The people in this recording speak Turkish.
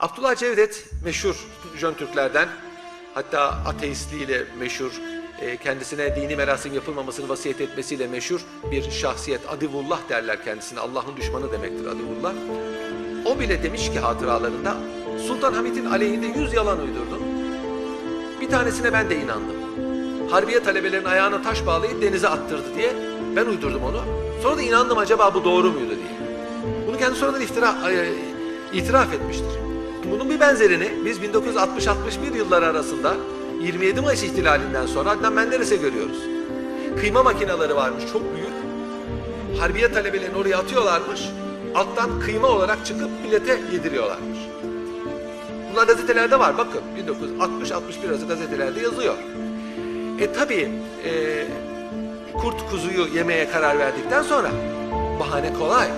Abdullah Cevdet meşhur Jön Türklerden hatta ateistliğiyle meşhur e, kendisine dini merasim yapılmamasını vasiyet etmesiyle meşhur bir şahsiyet. Adivullah derler kendisine. Allah'ın düşmanı demektir Adivullah. O bile demiş ki hatıralarında Sultan Hamit'in aleyhinde yüz yalan uydurdum. Bir tanesine ben de inandım. Harbiye talebelerin ayağına taş bağlayıp denize attırdı diye ben uydurdum onu. Sonra da inandım acaba bu doğru muydu diye. Bunu kendi sonradan iftira, e, itiraf etmiştir. Bunun bir benzerini biz 1960-61 yılları arasında 27 Mayıs ihtilalinden sonra Adnan Menderes'e görüyoruz. Kıyma makineleri varmış çok büyük. Harbiye talebelerini oraya atıyorlarmış. Alttan kıyma olarak çıkıp millete yediriyorlarmış. Bunlar gazetelerde var bakın 1960-61 arası gazetelerde yazıyor. E tabi kurt kuzuyu yemeye karar verdikten sonra bahane kolay.